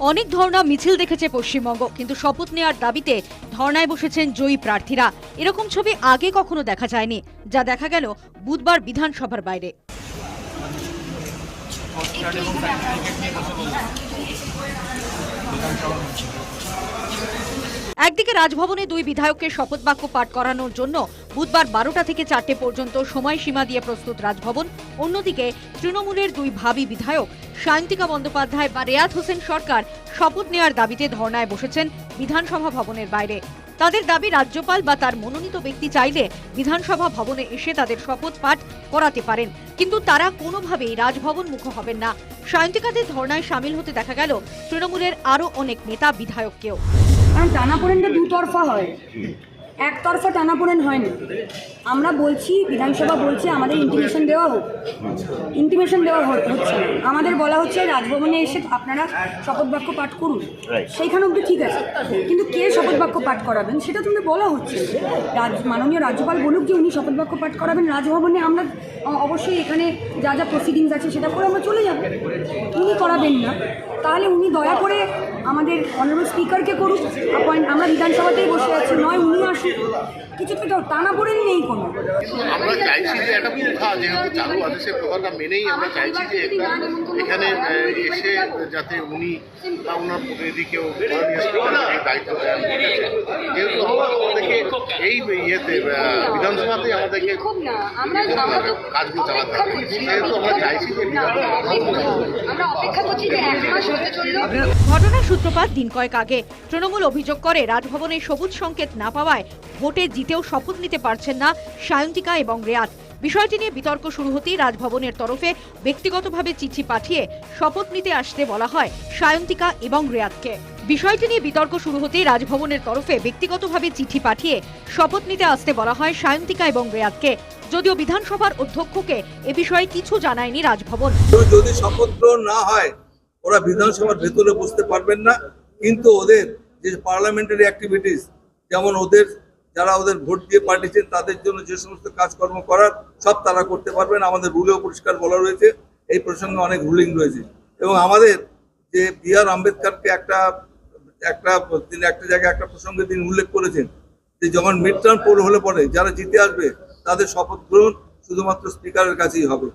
অনেক ধর্ণা মিছিল দেখেছে পশ্চিমবঙ্গ কিন্তু শপথ নেওয়ার দাবিতে ধর্নায় বসেছেন জয়ী প্রার্থীরা এরকম ছবি আগে কখনো দেখা যায়নি যা দেখা গেল বুধবার বিধানসভার বাইরে একদিকে রাজভবনে দুই বিধায়ককে শপথ বাক্য পাঠ করানোর জন্য বুধবার বারোটা থেকে চারটে পর্যন্ত সময়সীমা দিয়ে প্রস্তুত রাজভবন, অন্যদিকে তৃণমূলের দুই ভাবি বিধায়ক সায়ন্তিকা বন্দ্যোপাধ্যায় বা রেয়াত হোসেন সরকার শপথ নেওয়ার দাবিতে ধর্নায় বসেছেন বিধানসভা ভবনের বাইরে। তাদের দাবি, রাজ্যপাল বা তার মনোনীত ব্যক্তি চাইলে বিধানসভা ভবনে এসে তাদের শপথ পাঠ করাতে পারেন, কিন্তু তারা কোনোভাবেই রাজভবন মুখ হবেন না। সায়ন্তিকাদের ধর্নায় সামিল হতে দেখা গেল তৃণমূলের আরও অনেক নেতা বিধায়ককেও। কারণ টানাপোড়েনটা দুতরফা হয়। একতরফা টানাপোড়েন হয় না আমরা বলছি বিধানসভা বলছে আমাদের ইন্টিমেশন দেওয়া হোক। ইন্টিমেশন দেওয়া হচ্ছে আমাদের বলা হচ্ছে রাজভবনে এসে আপনারা শপথ বাক্য পাঠ করুন। সেইখানে অব্দি ঠিক আছে। কিন্তু কে শপথ বাক্য পাঠ করাবেন সেটা তুমি বলা হচ্ছে। রাজ মাননীয় রাজ্যপাল বলুক যে উনি শপথ বাক্য পাঠ করাবেন রাজভবনে আমরা অবশ্যই এখানে যা যা প্রসিডিংস আছে সেটা করে আমরা চলে যাব। উনি করাবেন না। তাহলে উনি দয়া করে আমাদের অনারেবল স্পিকারকে করুক আমরা বিধানসভাতেই বসে আছি। নয় উনি আসুন 最的 কিছু তো টানা পড়েন নেই কোনো। আমরা চাইছি যে একটা প্রথা যেহেতু চালু আছে সেই প্রথাটা মেনেই আমরা চাইছি যে এখানে এসে যাতে উনি বা ওনার প্রতিনিধি কেউ দায়িত্ব দেন। যেহেতু আমাদেরকে এই ইয়েতে বিধানসভাতে আমাদেরকে খুব না আমরা আমরা তো কাজগুলো চালাতে হবে সেহেতু আমরা চাইছি যে আমরা অপেক্ষা করছি যে এক মাস হতে চলল। ঘটনার সূত্রপাত দিন কয়েক আগে। তৃণমূল অভিযোগ করে রাজভবনে সবুজ সংকেত না পাওয়ায় ভোটে জিতেও শপথ নিতে পারছেন না সায়ন্তিকা এবং রেয়াত। বিষয়টি নিয়ে বিতর্ক শুরু হতেই রাজভবনের তরফে ব্যক্তিগতভাবে চিঠি পাঠিয়ে শপথ নিতে আসতে বলা হয় সায়ন্তিকা এবং রেয়াতকে। বিষয়টি নিয়ে বিতর্ক শুরু হতেই রাজভবনের তরফে ব্যক্তিগতভাবে চিঠি পাঠিয়ে শপথ নিতে আসতে বলা হয় সায়ন্তিকা এবং রেয়াতকে। যদিও বিধানসভার অধ্যক্ষকে এ বিষয়ে কিছু জানায়নি রাজভবন। যদি শপথ গ্রহণ না হয়, ওরা বিধানসভার ভেতরে বসতে পারবেন না। কিন্তু ওদের যে পার্লামেন্টারি অ্যাক্টিভিটিস যেমন ওদের যারা ওদের ভোট দিয়ে পাঠিয়েছেন, তাদের জন্য যে সমস্ত কাজকর্ম করার সব তারা করতে পারবেন। আমাদের রুলেও পরিষ্কার বলা রয়েছে, এই প্রসঙ্গে অনেক রুলিং রয়েছে। এবং আমাদের যে বি আর আম্বেদকরকে একটা একটা তিনি একটা জায়গায় একটা প্রসঙ্গে তিনি উল্লেখ করেছেন যে যখন মিড টার্ম পোল হলে পরে যারা জিতে আসবে, তাদের শপথ গ্রহণ শুধুমাত্র স্পিকারের কাছেই হবে।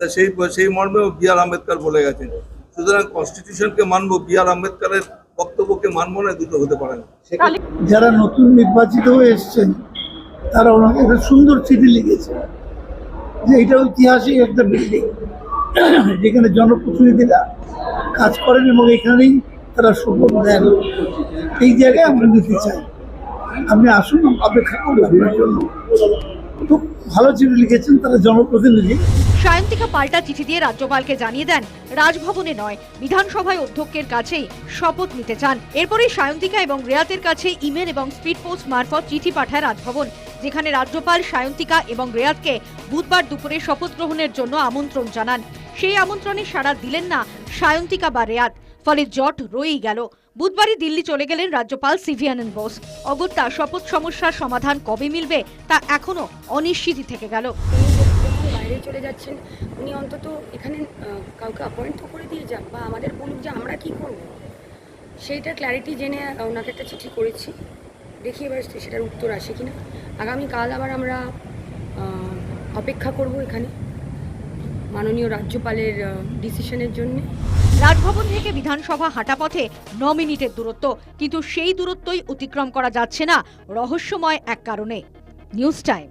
তা সেই সেই মর্মেও বি আর আম্বেদকর বলে গেছেন। সুতরাং কনস্টিটিউশনকে মানবো, বি আর আম্বেদকরের বক্তব্যকে মানবো না, দুটো হতে পারে না। যারা নতুন নির্বাচিত হয়ে এসছেন, তারা ওনাকে একটা সুন্দর চিঠি লিখেছে যে এটা ঐতিহাসিক একটা বিল্ডিং যেখানে জনপ্রতিনিধিরা কাজ করেন এবং এখানেই তারা শপথ দেন। এই জায়গায় আমরা নিতে চাই। আপনি আসুন, অপেক্ষা করব আপনার জন্য। খুব ভালো চিঠি লিখেছেন তারা জনপ্রতিনিধি। সায়ন্তিকা পাল্টা চিঠি দিয়ে রাজ্যপালকে জানিয়ে দেন, রাজভবনে নয়, বিধানসভায় অধ্যক্ষের কাছেই শপথ নিতে চান। এরপরেই সায়ন্তিকা এবং রেয়াতের কাছে ইমেল এবং স্পিড পোস্ট মারফত চিঠি পাঠায় রাজভবন, যেখানে রাজ্যপাল সায়ন্তিকা এবং রেয়াতকে বুধবার দুপুরে শপথ গ্রহণের জন্য আমন্ত্রণ জানান। সেই আমন্ত্রণে সাড়া দিলেন না সায়ন্তিকা বা রেয়াত। ফলে জট রয়েই গেল। বুধবারই দিল্লি চলে গেলেন রাজ্যপাল সিভি আনন্দ বোস। অগত্যা শপথ সমস্যার সমাধান কবে মিলবে তা এখনও অনিশ্চিতই থেকে গেল। বাইরে চলে যাচ্ছেন, উনি অন্তত এখানে কাউকে অ্যাপয়েন্ট করে দিয়ে যান, বা আমাদের বলুক যে আমরা কি করব? সেইটা ক্ল্যারিটি জেনে ওনাকে একটা চিঠি করেছি। দেখি এবার সেটার উত্তর আসে কিনা। আগামীকাল আবার আমরা অপেক্ষা করব এখানে। মাননীয় রাজ্যপালের ডিসিশনের জন্য। রাজভবন থেকে বিধানসভা হাঁটাপথে ন মিনিটের দূরত্ব, কিন্তু সেই দূরত্বই অতিক্রম করা যাচ্ছে না, রহস্যময় এক কারণে। News time.